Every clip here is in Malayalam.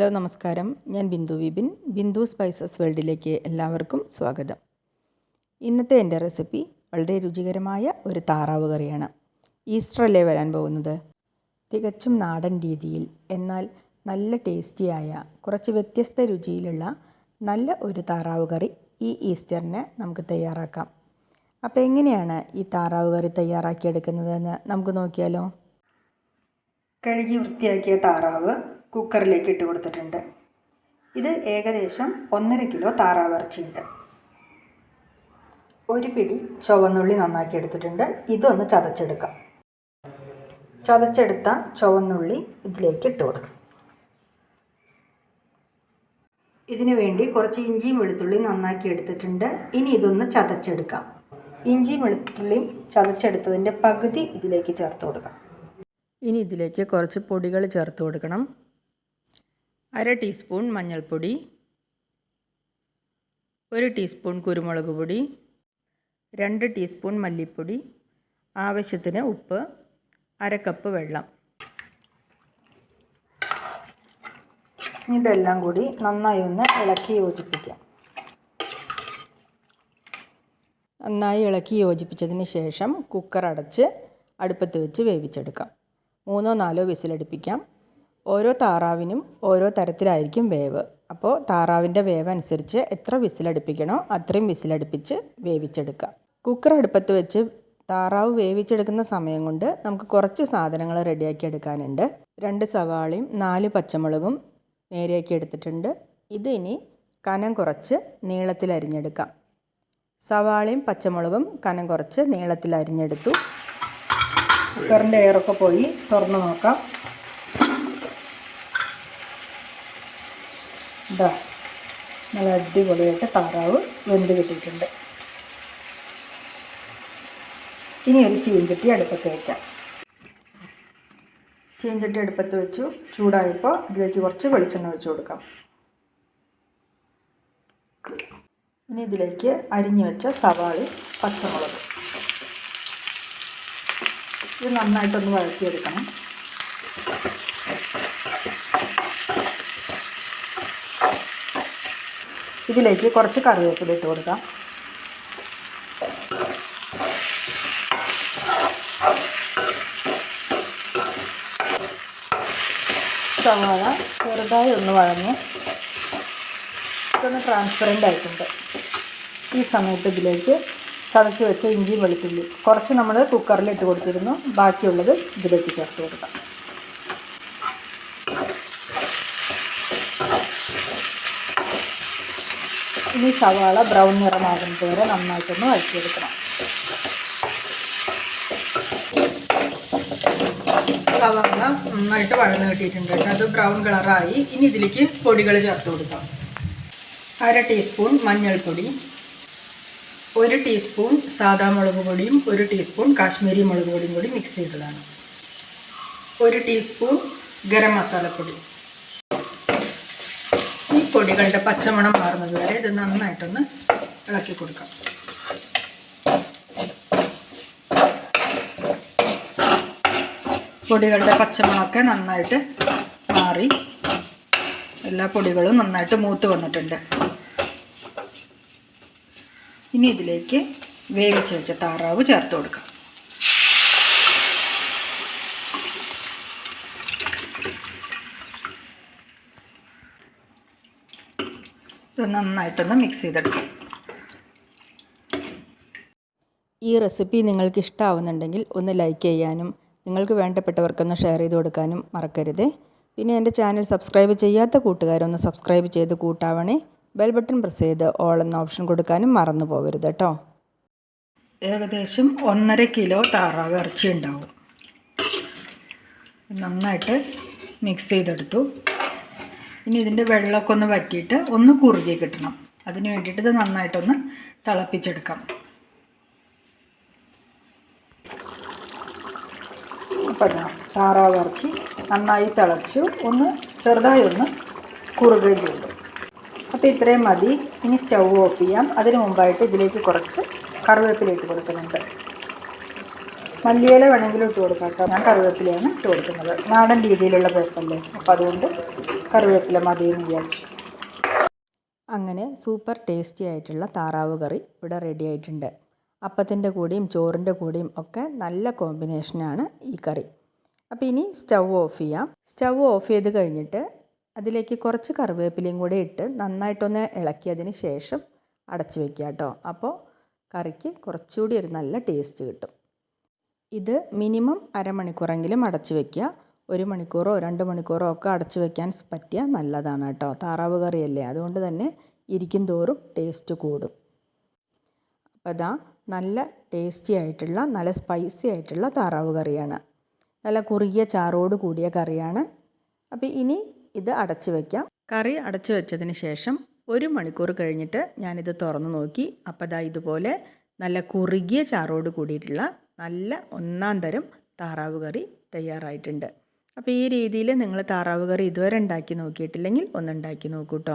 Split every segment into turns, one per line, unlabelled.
ഹലോ നമസ്കാരം. ഞാൻ ബിന്ദു വിപിൻ ബിന്ദു സ്പൈസസ് വേൾഡിലേക്ക് എല്ലാവർക്കും സ്വാഗതം. ഇന്നത്തെ എന്റെ റെസിപ്പി വളരെ രുചികരമായ ഒരു താറാവ് കറിയാണ്. ഈസ്റ്റർ അല്ലേ വരാൻ പോകുന്നത്? തികച്ചും നാടൻ രീതിയിൽ എന്നാൽ നല്ല ടേസ്റ്റിയായ കുറച്ച് വ്യത്യസ്ത രുചിയിലുള്ള നല്ല ഒരു താറാവ് കറി ഈ ഈസ്റ്ററിന് നമുക്ക് തയ്യാറാക്കാം. അപ്പോൾ എങ്ങനെയാണ് ഈ താറാവ് കറി തയ്യാറാക്കിയെടുക്കുന്നതെന്ന് നമുക്ക് നോക്കിയാലോ? കഴുകി വൃത്തിയാക്കിയ താറാവ് കുക്കറിലേക്ക് ഇട്ട് കൊടുത്തിട്ടുണ്ട്. ഇത് ഏകദേശം ഒന്നര കിലോ താറാവിറച്ചിയുണ്ട്. ഒരു പിടി ചുവന്നുള്ളി നന്നാക്കി എടുത്തിട്ടുണ്ട്. ഇതൊന്ന് ചതച്ചെടുക്കാം. ചതച്ചെടുത്ത ചുവന്നുള്ളി ഇതിലേക്ക് ഇട്ട് കൊടുക്കും. ഇതിനു വേണ്ടി കുറച്ച് ഇഞ്ചിയും വെളുത്തുള്ളിയും നന്നാക്കി എടുത്തിട്ടുണ്ട്. ഇനി ഇതൊന്ന് ചതച്ചെടുക്കാം. ഇഞ്ചിയും വെളുത്തുള്ളിയും ചതച്ചെടുത്തതിന്റെ പകുതി ഇതിലേക്ക് ചേർത്ത് കൊടുക്കാം. ഇനി ഇതിലേക്ക് കുറച്ച് പൊടികൾ ചേർത്ത് കൊടുക്കണം. അര ടീസ്പൂൺ മഞ്ഞൾപ്പൊടി ഒരു ടീസ്പൂൺ കുരുമുളക് പൊടി രണ്ട് ടീസ്പൂൺ മല്ലിപ്പൊടി ആവശ്യത്തിന് ഉപ്പ് അര കപ്പ് വെള്ളം. ഇതെല്ലാം കൂടി നന്നായി ഒന്ന് ഇളക്കി യോജിപ്പിക്കാം. നന്നായി ഇളക്കി യോജിപ്പിച്ചതിന് ശേഷം കുക്കർ അടച്ച് അടുപ്പത്ത് വെച്ച് വേവിച്ചെടുക്കാം. മൂന്നോ നാലോ വിസിലടുപ്പിക്കാം. ഓരോ താറാവിനും ഓരോ തരത്തിലായിരിക്കും വേവ്. അപ്പോൾ താറാവിന്റെ വേവ് അനുസരിച്ച് എത്ര വിസിലടുപ്പിക്കണോ അത്രയും വിസിലടുപ്പിച്ച് വേവിച്ചെടുക്കുക. കുക്കർ അടുപ്പത്ത് വെച്ച് താറാവ് വേവിച്ചെടുക്കുന്ന സമയം കൊണ്ട് നമുക്ക് കുറച്ച് സാധനങ്ങൾ റെഡിയാക്കി എടുക്കാനുണ്ട്. രണ്ട് സവാളയും നാല് പച്ചമുളകും നേരെയാക്കി എടുത്തിട്ടുണ്ട്. ഇതിനി കനം കുറച്ച് നീളത്തിൽ അരിഞ്ഞെടുക്കാം. സവാളയും പച്ചമുളകും കനം കുറച്ച് നീളത്തിൽ അരിഞ്ഞെടുത്തു. കുക്കറിന്റെ എയറൊക്കെ പോയി തുറന്നു നോക്കാം. ഇതാ നല്ല അടിപൊളിയായിട്ട് താറാവ് വെന്ത് കിട്ടിയിട്ടുണ്ട്. ഇനി ഒരു ചീഞ്ചട്ടി അടുപ്പത്ത് വയ്ക്കാം ചീഞ്ചട്ടി അടുപ്പത്ത് വെച്ചു. ചൂടായപ്പോൾ ഇതിലേക്ക് കുറച്ച് വെളിച്ചെണ്ണ വെച്ച് കൊടുക്കാം. ഇനി ഇതിലേക്ക് അരിഞ്ഞു വെച്ച സവാളി പച്ചമുളക്. ഇത് നന്നായിട്ടൊന്ന് വഴറ്റിയെടുക്കണം. ഇതിലേക്ക് കുറച്ച് കറിവേപ്പില ഇട്ട് കൊടുക്കാം. സവാള ചെറുതായി ഒന്ന് വഴങ്ങി ഇതൊന്ന് ട്രാൻസ്പെറന്റ് ആയിട്ടുണ്ട്. ഈ സമയത്ത് ഇതിലേക്ക് ചതച്ച് വെച്ച ഇഞ്ചിയും വെളുത്തുള്ളി കുറച്ച് നമ്മൾ കുക്കറിൽ ഇട്ട് കൊടുത്തിരുന്നു. ബാക്കിയുള്ളത് ഇതിലേക്ക് ചേർത്ത് കൊടുക്കാം. ഇനി സവാള ബ്രൗൺ നിറമാകുന്നത് വരെ നന്നായിട്ടൊന്ന് വഴറ്റിയെടുക്കണം. സവാള നന്നായിട്ട് വഴന്ന് കിട്ടിയിട്ടുണ്ട് കേട്ടോ. അത് ബ്രൗൺ കളറായി. ഇനി ഇതിലേക്ക് പൊടികൾ ചേർത്ത് കൊടുക്കാം. അര ടീസ്പൂൺ മഞ്ഞൾപ്പൊടി ഒരു ടീസ്പൂൺ സാദാ മുളക് പൊടിയും ഒരു ടീസ്പൂൺ കാശ്മീരി മുളക് പൊടിയും കൂടി മിക്സ് ചെയ്തതാണ്. ഒരു ടീസ്പൂൺ ഗരം മസാലപ്പൊടി. പൊടികളുടെ പച്ചമണം മാറുന്നത് വരെ ഇത് നന്നായിട്ടൊന്ന് ഇളക്കി കൊടുക്കാം. പൊടികളുടെ പച്ചമണമൊക്കെ നന്നായിട്ട് മാറി. എല്ലാ പൊടികളും നന്നായിട്ട് മൂത്ത് വന്നിട്ടുണ്ട്. ഇനി ഇതിലേക്ക് വേവിച്ച് വെച്ച താറാവ് ചേർത്ത് കൊടുക്കാം. ഇത് നന്നായിട്ടൊന്ന് മിക്സ് ചെയ്തെടുക്കും. ഈ റെസിപ്പി നിങ്ങൾക്ക് ഇഷ്ടമാവുന്നുണ്ടെങ്കിൽ ഒന്ന് ലൈക്ക് ചെയ്യാനും നിങ്ങൾക്ക് വേണ്ടപ്പെട്ടവർക്കൊന്ന് ഷെയർ ചെയ്ത് കൊടുക്കാനും മറക്കരുത്. പിന്നെ എന്റെ ചാനൽ സബ്സ്ക്രൈബ് ചെയ്യാത്ത കൂട്ടുകാരൊന്ന് സബ്സ്ക്രൈബ് ചെയ്ത് കൂട്ടാവണേ. ബെൽ ബട്ടൺ പ്രസ് ചെയ്ത് ഓൾ എന്ന ഓപ്ഷൻ കൊടുക്കാനും മറന്നു പോകരുത് കേട്ടോ ഏകദേശം ഒന്നര കിലോ താറാവ് ഇറച്ചി ഉണ്ടാവും നന്നായിട്ട് മിക്സ് ചെയ്തെടുത്തു. ഇനി ഇതിന്റെ വെള്ളമൊക്കെ ഒന്ന് വറ്റിയിട്ട് ഒന്ന് കുറുകി കിട്ടണം. അതിന് വേണ്ടിയിട്ട് ഇത് നന്നായിട്ടൊന്ന് തിളപ്പിച്ചെടുക്കാം. അപ്പം താറാവ് ഇറച്ചി നന്നായി തിളച്ചു. ഒന്ന് ചെറുതായി ഒന്ന് കുറുകയും ചെയ്തു. അപ്പോൾ ഇത്രയും മതി. ഇനി സ്റ്റൗ ഓഫ് ചെയ്യാം. അതിന് മുമ്പായിട്ട് ഇതിലേക്ക് കുറച്ച് കറിവേപ്പില ഇട്ട് കൊടുക്കുന്നുണ്ട്.
മല്ലിയില വേണമെങ്കിലും ഇട്ട് കൊടുക്കാം കേട്ടോ. ഞാൻ കറിവേപ്പിലയാണ് ഇട്ട് കൊടുക്കുന്നത്. നാടൻ രീതിയിലുള്ള പേപ്പല്ലേ അപ്പോൾ അതുകൊണ്ട് കറിവേപ്പില മതിയെന്ന് വിചാരിച്ചു.
അങ്ങനെ സൂപ്പർ ടേസ്റ്റി ആയിട്ടുള്ള താറാവ് കറി ഇവിടെ റെഡി ആയിട്ടുണ്ട്. അപ്പത്തിന്റെ കൂടെയും ചോറിന്റെ കൂടെയും ഒക്കെ നല്ല കോമ്പിനേഷനാണ് ഈ കറി. അപ്പോൾ ഇനി സ്റ്റൗ ഓഫ് ചെയ്യാം. സ്റ്റൗ ഓഫ് ചെയ്ത് കഴിഞ്ഞിട്ട് അതിലേക്ക് കുറച്ച് കറിവേപ്പിലയും കൂടെ ഇട്ട് നന്നായിട്ടൊന്ന് ഇളക്കിയതിന് ശേഷം അടച്ചു വെക്കുക കേട്ടോ. അപ്പോൾ കറിക്ക് കുറച്ചുകൂടി ഒരു നല്ല ടേസ്റ്റ് കിട്ടും. ഇത് മിനിമം അരമണിക്കൂറെങ്കിലും അടച്ചു വെക്കുക. ഒരു മണിക്കൂറോ രണ്ട് മണിക്കൂറോ ഒക്കെ അടച്ചു വെക്കാൻ പറ്റിയാൽ നല്ലതാണ് കേട്ടോ. താറാവ് കറിയല്ലേ? അതുകൊണ്ട് തന്നെ ഇരിക്കും തോറും ടേസ്റ്റ് കൂടും. അപ്പോൾ ഇതാ നല്ല ടേസ്റ്റി ആയിട്ടുള്ള നല്ല സ്പൈസി ആയിട്ടുള്ള താറാവ് കറിയാണ്. നല്ല കുറുകിയ ചാറോട് കൂടിയ കറിയാണ്. അപ്പോൾ ഇനി ഇത് അടച്ചു വയ്ക്കാം കറി അടച്ചു വെച്ചതിന് ശേഷം ഒരു മണിക്കൂർ കഴിഞ്ഞിട്ട് ഞാനിത് തുറന്ന് നോക്കി. അപ്പോൾ ദാ ഇതുപോലെ നല്ല കുറുകിയ ചാറോട് കൂടിയിട്ടുള്ള നല്ല ഒന്നാം തരം താറാവ് കറി തയ്യാറായിട്ടുണ്ട്. അപ്പോൾ ഈ രീതിയിൽ നിങ്ങൾ താറാവ് കറി ഇതുവരെ ഉണ്ടാക്കി നോക്കിയിട്ടില്ലെങ്കിൽ ഒന്ന് ഉണ്ടാക്കി നോക്കൂ കേട്ടോ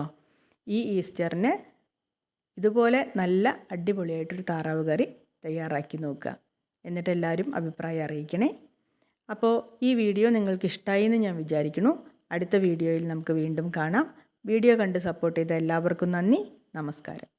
ഈ ഈസ്റ്ററിന് ഇതുപോലെ നല്ല അടിപൊളിയായിട്ടൊരു താറാവ് കറി തയ്യാറാക്കി നോക്കുക. എന്നിട്ട് എല്ലാവരും അഭിപ്രായം അറിയിക്കണേ. അപ്പോൾ ഈ വീഡിയോ നിങ്ങൾക്ക് ഇഷ്ടമായി എന്ന് ഞാൻ വിചാരിക്കുന്നു. അടുത്ത വീഡിയോയിൽ നമുക്ക് വീണ്ടും കാണാം. വീഡിയോ കണ്ട് സപ്പോർട്ട് ചെയ്ത എല്ലാവർക്കും നന്ദി. നമസ്കാരം.